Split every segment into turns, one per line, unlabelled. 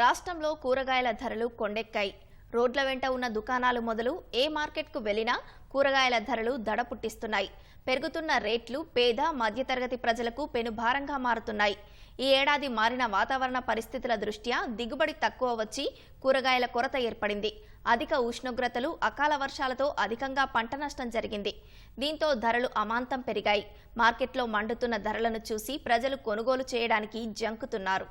రాష్ట్రంలో కూరగాయల ధరలు కొండెక్కాయి. రోడ్ల వెంట ఉన్న దుకాణాలు మొదలు ఏ మార్కెట్కు వెళ్ళినా కూరగాయల ధరలు దడ పుట్టిస్తున్నాయి పెరుగుతున్న రేట్లు పేద మధ్యతరగతి ప్రజలకు పెనుభారంగా మారుతున్నాయి. ఈ ఏడాది మారిన వాతావరణ పరిస్థితుల దృష్ట్యా దిగుబడి తక్కువ వచ్చి కూరగాయల కొరత ఏర్పడింది. అధిక ఉష్ణోగ్రతలు అకాల వర్షాలతో అధికంగా పంట నష్టం జరిగింది. దీంతో ధరలు అమాంతం పెరిగాయి. మార్కెట్లో మండుతున్న ధరలను చూసి ప్రజలు కొనుగోలు చేయడానికి జంకుతున్నారు.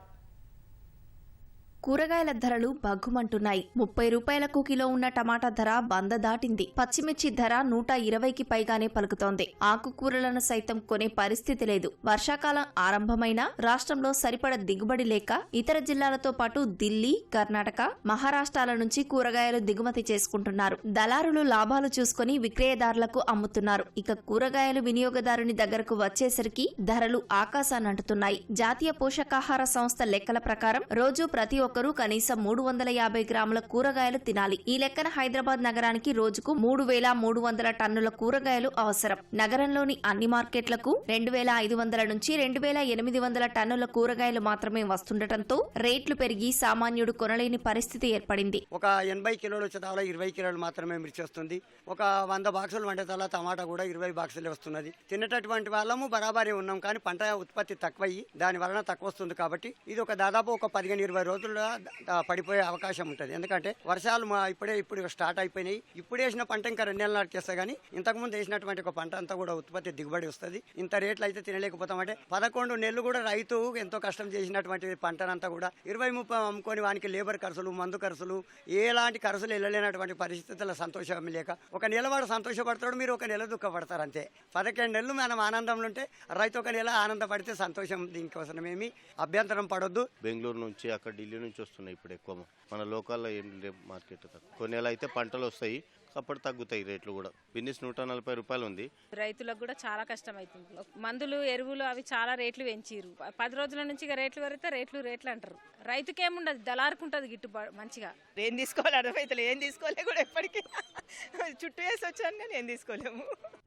కూరగాయల ధరలు భగ్గుమంటున్నాయి. ముప్పై రూపాయలకు కిలో ఉన్న టమాటా ధర వంద దాటింది. పచ్చిమిర్చి ధర నూట ఇరవైకి పైగానే పలుకుతోంది. ఆకుకూరలను సైతం కొనే పరిస్థితి లేదు. వర్షాకాలం ఆరంభమైన రాష్ట్రంలో సరిపడ దిగుబడి లేక ఇతర జిల్లాలతో పాటు ఢిల్లీ కర్ణాటక మహారాష్ట్రాల నుంచి కూరగాయలు దిగుమతి చేసుకుంటున్నారు. దళారులు లాభాలు చూసుకుని విక్రయదారులకు అమ్ముతున్నారు. ఇక కూరగాయలు వినియోగదారుని దగ్గరకు వచ్చేసరికి ధరలు ఆకాశానంటుతున్నాయి జాతీయ పోషకాహార సంస్థ లెక్కల ప్రకారం రోజు ప్రతి ఒక్కరూ కనీసం మూడు వందల యాభై గ్రాముల కూరగాయలు తినాలి. ఈ లెక్కన హైదరాబాద్ నగరానికి రోజుకు మూడు వేల మూడు వందల టన్నుల కూరగాయలు అవసరం. నగరంలోని అన్ని మార్కెట్లకు రెండు వేల ఐదు వందల నుంచి రెండు వేల ఎనిమిది వందల టన్నుల కూరగాయలు మాత్రమే వస్తుండటంతో రేట్లు పెరిగి సామాన్యుడు కొనలేని పరిస్థితి ఏర్పడింది.
ఒక ఎనభై కిలోలు వచ్చేదాలో ఇరవై కిలోలు మాత్రమే మిర్చి వస్తుంది. ఒక వంద బాక్సులు వండేతాల టమాటా కూడా ఇరవై బాక్సులు వస్తున్నది. తినేటటువంటి వాళ్ళము బరాబరి ఉన్నాం కానీ పంట ఉత్పత్తి తక్కువయ్యి దాని వలన తక్కువ వస్తుంది కాబట్టి ఇది ఒక దాదాపు ఒక పదిహేను ఇరవై రోజుల్లో కూడా పడిపోయే అవకాశం ఉంటుంది. ఎందుకంటే వర్షాలు మా ఇప్పుడే ఇప్పుడు స్టార్ట్ అయిపోయినాయి. ఇప్పుడు వేసిన పంట ఇంకా రెండు నెలల నాటికి వస్తాయి కానీ ఇంతకుముందు వేసినటువంటి ఒక పంట అంతా కూడా ఉత్పత్తి దిగుబడి వస్తుంది. ఇంత రేట్లు అయితే తినలేకపోతామంటే పదకొండు నెలలు కూడా రైతు ఎంతో కష్టం చేసినటువంటి పంటనంతా కూడా ఇరవై ముప్పై అమ్ముకొని వానికి లేబర్ ఖర్చులు మందు ఖర్చులు ఎలాంటి ఖర్చులు వెళ్ళలేనటువంటి పరిస్థితుల్లో సంతోషం లేక ఒక నెల వాడు సంతోషపడతాడు మీరు ఒక నెల దుఃఖపడతారు అంతే. పదకొండు నెలలు మనం ఆనందంలో ఉంటే రైతు ఒక నెల ఆనందపడితే సంతోషం దీనికోసం ఏమి అభ్యంతరం పడొద్దు.
బెంగళూరు నుంచి అక్కడ ఢిల్లీ నుంచి వస్తున్నాయి ఇప్పుడు ఎక్కువ. మన లోకల్లో ఏం లేవు మార్కెట్ తక్కువ. కొన్ని నెలలు అయితే పంటలు వస్తాయి అప్పుడు తగ్గుతాయి రేట్లు కూడా. బిన్నీస్ నూట నలభై రూపాయలు ఉంది.
రైతులకు కూడా చాలా కష్టం అవుతుంది మందులు ఎరువులు అవి చాలా రేట్లు పెంచిరు పది రోజుల నుంచి ఇక రేట్లు పెరిగితే రేట్లు రేట్లు అంటారు. రైతుకి ఏముండదు దళారుకుంటది గిట్టుబాటు మంచిగా.
ఏం తీసుకోవాలి అర్థమైతలే ఏం తీసుకోలే కూడా ఎప్పటికీ. చుట్టూ వేసి వచ్చాను కానీ ఏం తీసుకోలేము.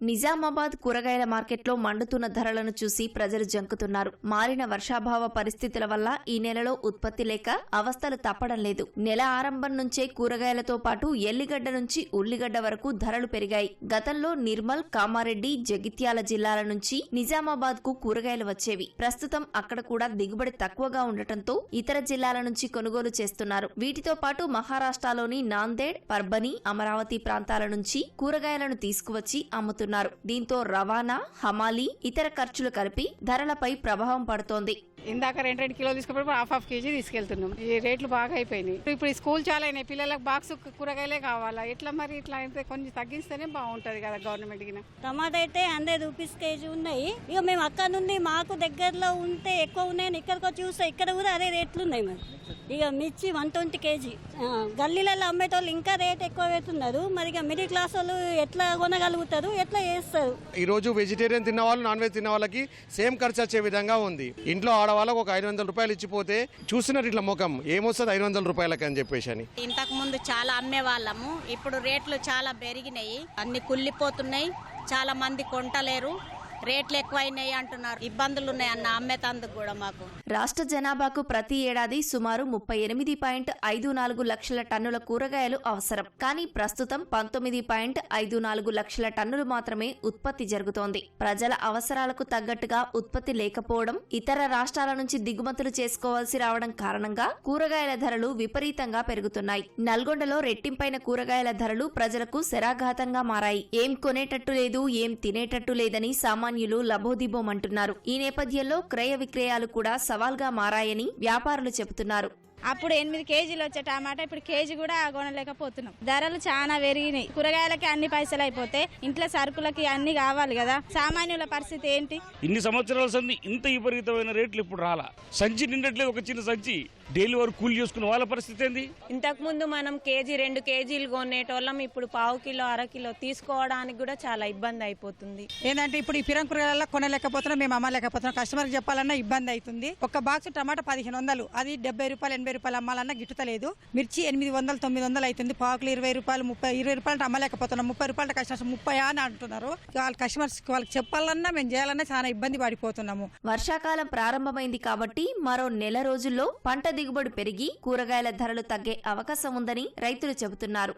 నిజామాబాద్ కూరగాయల మార్కెట్లో మండుతున్న ధరలను చూసి ప్రజలు జంకుతున్నారు. మారిన వర్షాభావ పరిస్థితుల వల్ల ఈ నెలలో ఉత్పత్తి లేక అవస్థలు తప్పడం లేదు. నెల ఆరంభం నుంచే కూరగాయలతో పాటు ఎల్లిగడ్డ నుంచి ఉల్లిగడ్డ వరకు ధరలు పెరిగాయి. గతంలో నిర్మల్ కామారెడ్డి జగిత్యాల జిల్లాల నుంచి నిజామాబాద్కు కూరగాయలు వచ్చేవి. ప్రస్తుతం అక్కడ కూడా దిగుబడి తక్కువగా ఉండటంతో ఇతర జిల్లాల నుంచి కొనుగోలు చేస్తున్నారు. వీటితో పాటు మహారాష్ట్రలోని నాందేడ్ పర్బని అమరావతి ప్రాంతాల నుంచి కూరగాయలను తీసుకువచ్చి అమ్ముతున్నారు. దీంతో రవాణా హమాలీ ఇతర ఖర్చులు కలిపి ధరలపై ప్రభావం పడుతోంది.
ఇందాక రెండు రెండు కిలోలు తీసుకున్నప్పుడు హాఫ్ హాఫ్ కేజీ తీసుకెళ్తున్నాం. ఈ రేట్లు బాగా అయిపోయినాయి. ఇప్పుడు ఈ స్కూల్ చాలా అయినాయి పిల్లలకు బాక్స్ కూరగాయలే కావాలా? ఎట్లా మరి ఇట్లా అయితే కొంచెం తగ్గిస్తేనే బాగుంటది కదా గవర్నమెంట్కి
టమాటా అయితే హండ్రెడ్ రూపీస్ కేజీ ఉన్నాయి. ఇక మేము అక్కడ నుండి మాకు దగ్గరలో ఉంటే ఎక్కువ ఉన్నాయని ఇక్కడికి వచ్చి చూస్తే ఇక్కడ కూడా అదే రేట్లు ఉన్నాయి మరి. ఇక మిర్చి వన్ ట్వంటీ కేజీ. గల్లీలలో అమ్మేటోళ్ళు ఇంకా రేట్ ఎక్కువ పెడుతున్నారు. మరి ఇక మిడిల్ క్లాస్ వాళ్ళు ఎట్లా కొనగలుగుతారు? ఎట్లా చేస్తారు?
ఈ రోజు వెజిటేరియన్ తిన్న వాళ్ళు నాన్ వెజ్ తిన్న వాళ్ళకి సేమ్ ఖర్చు వచ్చే విధంగా ఉంది. ఇంట్లో ఆడవాళ్ళకు ఒక ఐదు వందల రూపాయలు ఇచ్చిపోతే చూస్తున్నారు ఇట్లా ముఖం. ఏమొస్తుంది ఐదు వందల రూపాయలకి అని చెప్పేసి అని.
ఇంతకు ముందు చాలా అమ్మేవాళ్ళము. ఇప్పుడు రేట్లు చాలా పెరిగినాయి. అన్ని కుళ్ళిపోతున్నాయి. చాలా మంది కొంటలేరు. రేట్లు ఎక్కువైనాయి అంటున్నారు. ఇబ్బందులు ఉన్నాయి అన్న అమ్మేతందుకు కూడా మాకు.
రాష్ట్ర జనాభాకు ప్రతి ఏడాది సుమారు ముప్పై ఎనిమిది పాయింట్ ఐదు నాలుగు లక్షల టన్నుల కూరగాయలు అవసరం. కానీ ప్రస్తుతం పంతొమ్మిది పాయింట్ ఐదు నాలుగు లక్షల టన్నులు మాత్రమే ఉత్పత్తి జరుగుతోంది. ప్రజల అవసరాలకు తగ్గట్టుగా ఉత్పత్తి లేకపోవడం ఇతర రాష్ట్రాల నుంచి దిగుమతులు చేసుకోవాల్సి రావడం కారణంగా కూరగాయల ధరలు విపరీతంగా పెరుగుతున్నాయి. నల్గొండలో రెట్టింపైన కూరగాయల ధరలు ప్రజలకు శరాఘాతంగా మారాయి. ఏం కొనేటట్టు లేదు ఏం తినేటట్టు లేదని సామాన్యులు లబోదిబోమంటున్నారు. ఈ నేపథ్యంలో క్రయ విక్రయాలు కూడా సవాల్గా మారాయని వ్యాపారులు చెబుతున్నారు.
అప్పుడు ఎనిమిది కేజీలు వచ్చే టమాటా ఇప్పుడు కేజీ కూడా కొనలేకపోతున్నాం. ధరలు చాలా పెరిగినాయి. కూరగాయలకి అన్ని పైసలు అయిపోతే ఇంట్లో సరుకులకి అన్ని కావాలి కదా. సామాన్యుల పరిస్థితి ఏంటి?
ఇన్ని సంవత్సరాల సంది ఇంత విపరీతమైన రేట్లు ఇప్పుడు రాలా. సంచి నిండట్లేదు ఒక చిన్న సంచి. డైలీ వరకు కూలి చేసుకున్న వాళ్ళ పరిస్థితి ఏంది?
ఇంతకు ముందు మనం కేజీ రెండు కేజీలు కొనేటోళ్ళం. ఇప్పుడు పావు కిలో అర కిలో తీసుకోవడానికి కూడా చాలా ఇబ్బంది అయిపోతుంది.
ఏంటంటే ఇప్పుడు ఈ పిరం కూరగాయల కొనలేకపోతున్నాం మేము అమ్మలేకపోతున్నాం. కస్టమర్కి చెప్పాలన్నా ఇబ్బంది అవుతుంది. ఒక బాక్స్ టమాటా పదిహేను వందలు. అది డెబ్బై రూపాయలు ఎనభై
రూపాయలు అమ్మాలన్నా గిట్టుతలేదు. మిర్చి ఎనిమిది వందలు తొమ్మిది వందలు అవుతుంది పాకులు ఇరవై రూపాయలు ముప్పై ఇరవై రూపాయలు అంటే అమ్మలేకపోతున్నాం. ముప్పై రూపాయలు కస్టమర్స్ ముప్పై అని అంటున్నారు. వాళ్ళ కస్టమర్స్ వాళ్ళకి చెప్పాలన్నా మేము చేయాలన్నా చాలా ఇబ్బంది పడిపోతున్నాము.
వర్షాకాలం ప్రారంభమైంది కాబట్టి మరో నెల రోజుల్లో పంట దిగుబడి పెరిగి కూరగాయల ధరలు తగ్గే అవకాశం ఉందని రైతులు చెబుతున్నారు.